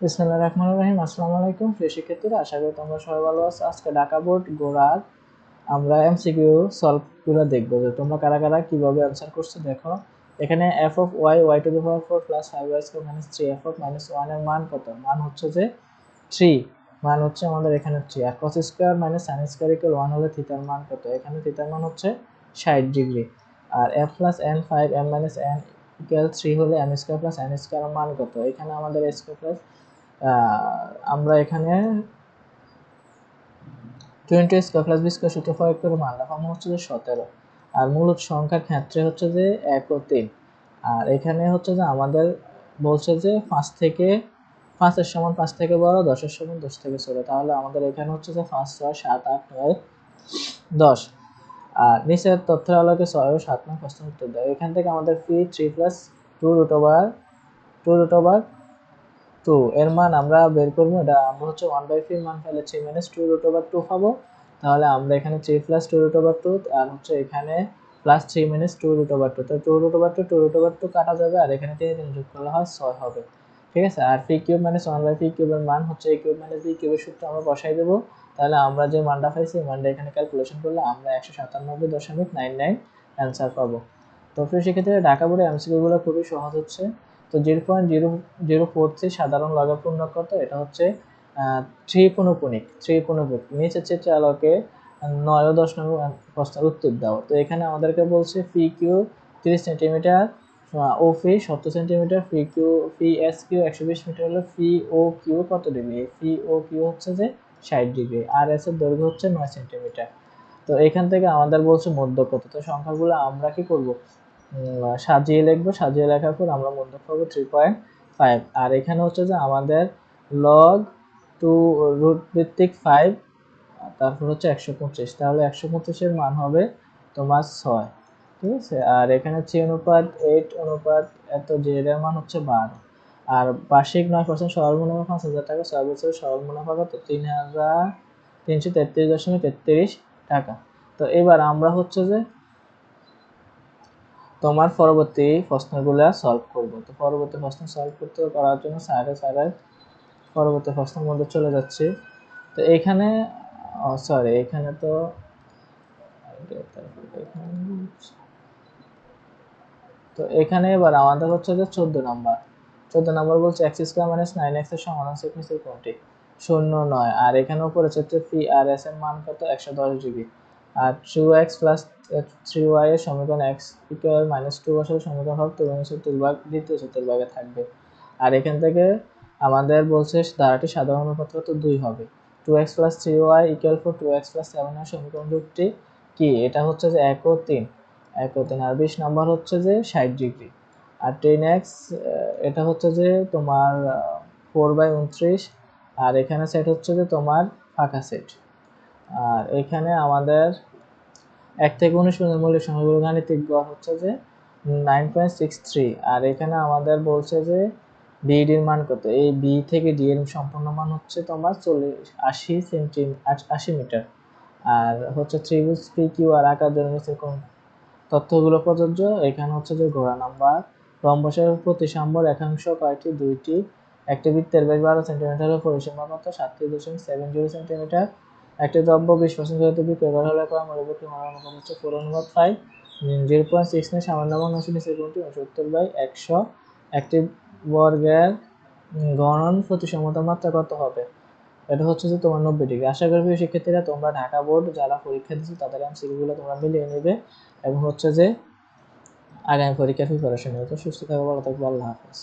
বিসমিল্লাহির রহমানির রহিম, আসসালামু আলাইকুম। প্রিয় শিক্ষার্থীরা, আশা করি তোমরা সবাই ভালো আছো। আজকে ঢাকা বোর্ড গোড়ার আমরা এমসিকিউ সলভগুলো দেখব যে তোমরা কারা কারা কীভাবে অ্যান্সার করছ দেখো। এখানে F of Y Y to the power four plus five Y square minus three F of minus ওয়ানের মান কত? মান হচ্ছে যে থ্রি মান হচ্ছে আমাদের এখানে থ্রি আর cos square minus sine square equal one হলে থিতার মান কত? এখানে থিতার মান হচ্ছে ষাট ডিগ্রি আর F plus N five M minus N equal three হলে M square plus N square মান কত? এখানে আমাদের স্কোয়ার প্লাস আমরা এখানে twenty square plus B square সূত্র প্রয়োগ করে মান রাখা হচ্ছে যে সতেরো। আর মূলত সংখ্যার ক্ষেত্রে হচ্ছে যে এক ও তিন। আর এখানে হচ্ছে যে আমাদের বলছে যে পাঁচ থেকে, পাঁচের সমান পাঁচ থেকে বড়, দশের সমান দশ থেকে ছোট। তাহলে আমাদের এখানে হচ্ছে যে পাঁচ, ছয়, সাত, আট, নয়, দশ। আর নিচের তথ্যের আলোকে ছয় ও সাত নয় প্রশ্ন উত্তর দেয়। এখান থেকে আমাদের P three plus two root over two root over two এর মান আমরা বের করব, এটা আমরা হচ্ছে ওয়ান বাই থ্রি মান ফেলে three minus two root over two পাবো। তাহলে আমরা এখানে three plus two root over two আর হচ্ছে এখানে plus three minus two root over two তো two root over two two root over two কাটা যাবে, আর এখানে তিন তিন যোগ করলে হয় ছয় হবে। ঠিক আছে? আর P cube minus one by P কিউবের মান হচ্ছে এ কিউব মাইনাস বি কিউবের সূত্র আমরা বসাই দেবো। তাহলে আমরা যে মানটা পাইছি, এই মানটা এখানে ক্যালকুলেশন করলে আমরা একশো সাতানব্বই দশমিক নাইন নাইন অ্যান্সার পাবো। তো প্রিয় সেক্ষেত্রে ঢাকা বোর্ডে এমসিকিউগুলো খুবই সহজ হচ্ছে। তো zero point zero zero four three সাধারণ লগের পূর্ণ কত? এটা হচ্ছে থ্রি পনুপনিক থ্রি পনুপনিক নিচের চিত্রে আলোকে নয় দশ নম্বর প্রশ্নের উত্তর দাও। তো এখানে আমাদেরকে বলছে ফি কিউ তিরিশ সেন্টিমিটার ও ফি সত্তর centimetre P Q P S Q একশো বিশ মিটার হলে ফি ও কিউ কত ডিগ্রি? ফি ও কিউ হচ্ছে যে ষাট ডিগ্রি, আর এস এর দৈর্ঘ্য হচ্ছে নয় সেন্টিমিটার তো এখান থেকে আমাদের বলছে মধ্য কত? তো সংখ্যাগুলো আমরা কি করব? সাজিয়ে লিখব, সাজিয়ে লেখার পর আমরা মধ্য পাবো থ্রি পয়েন্ট ফাইভ আর এখানে হচ্ছে যে আমাদের লগ টু রুট ভিত্তিক ফাইভ তারপর হচ্ছে একশো পঁচিশ। তাহলে একশো পঁচিশের মান হবে তোমার ছয়। ঠিক আছে? আর এখানে থ্রি অনুপাত এইট অনুপাত এত জেড এর মান হচ্ছে বারো। আর বার্ষিক নয় পার্সেন্ট সরল মুনাফা পাঁচ হাজার টাকা, ছয় বছরের সরল মুনাফা কত? তিন হাজার তিনশো তেত্রিশ দশমিক তেত্রিশ টাকা। তো এবার আমরা হচ্ছে যে তোমার পরবর্তী প্রশ্নগুলো সলভ করব। তো পরবর্তী প্রশ্ন সলভ করতে করার জন্য স্যারে স্যারের পরবর্তী প্রশ্নের মধ্যে চলে যাচ্ছি। তো এখানে সরি এখানে তো তো এখানে এবার আমাদের হচ্ছে যে চোদ্দ নম্বর। চোদ্দ নম্বর বলছে এক্স স্কোয়ার মাইনাস নাইন এক্সের সমাধান সিকনেসের কোনটি? শূন্য নয়। আর এখানে উপরে হচ্ছে পি আর এস এর মান কত? একশো দশ জিবি আর two X plus three Y এর সমীকরণ এক্স ইকুয়াল মাইনাস টু বসালে সমীকরণ হবে তুলনা চতুর্ভাগ দ্বিতীয় চতুর্ভাগে থাকবে। আর এখান থেকে আমাদের বলছে ধারাটি সাধারণ অনুপাত কত? দুই হবে। Two X plus three Y equal four two X plus seven এর সমীকরণ রূপটি কি? এটা হচ্ছে যে এক ও তিন। এক তিন আর বিশ নাম্বার হচ্ছে যে ষাট ডিগ্রি। আর টেন এক্স এটা হচ্ছে যে তোমার ফোর বাই উনত্রিশ। আর এখানে সেট হচ্ছে যে তোমার ফাঁকা সেট আর এখানে আমাদের এক থেকে উনিশ পর্যন্ত মৌলিক সংখ্যাগুলো গাণিতিক গড় হচ্ছে যে নাইন পয়েন্ট সিক্স থ্রি আর এখানে আমাদের বলছে যে বিডির মান কত? এই বি থেকে ডি এর সম্পূর্ণ মান হচ্ছে তোমার চল্লিশ, আশি সেন্টিমিটার আশি মিটার আর হচ্ছে ত্রিভুজ পি কিউ আর আকার জন্য কোন তথ্যগুলো প্রযোজ্য। এখানে হচ্ছে যে ঘোড়া নাম্বার, রম্বসের প্রতি সাম্য রেখাংশ কয়টি? দুইটি। একটি বৃত্তের বেশ বারো সেন্টিমিটারের পরিসীমা কত সাতত্রিশ দশমিক সেভেন জিরো সেন্টিমিটার। একটি দ্রব্য বিশ পার্সেন্ট বিক্রয় করা হলে করা মূল্যবর্তী মান অনুপাত হচ্ছে ফোর অনুপাত five. Zero point six nine সামান্য নিচে কোনটি উনসত্তর বাই একশো। একটি বর্গের গণন প্রতিসমতা মাত্রা কত হবে? এটা হচ্ছে যে তোমার নব্বই ডিগ্রি। আশা করবি শিক্ষার্থীরা তোমরা ঢাকা বোর্ড যারা পরীক্ষা দিচ্ছ তাদের এমসিকিউগুলো তোমরা মিলিয়ে নেবে এবং হচ্ছে যে আগামী পরীক্ষার প্রিপারেশন নেবে তো সুস্থ থাকো, ভালো থাকব আল্লাহ হাফেজ।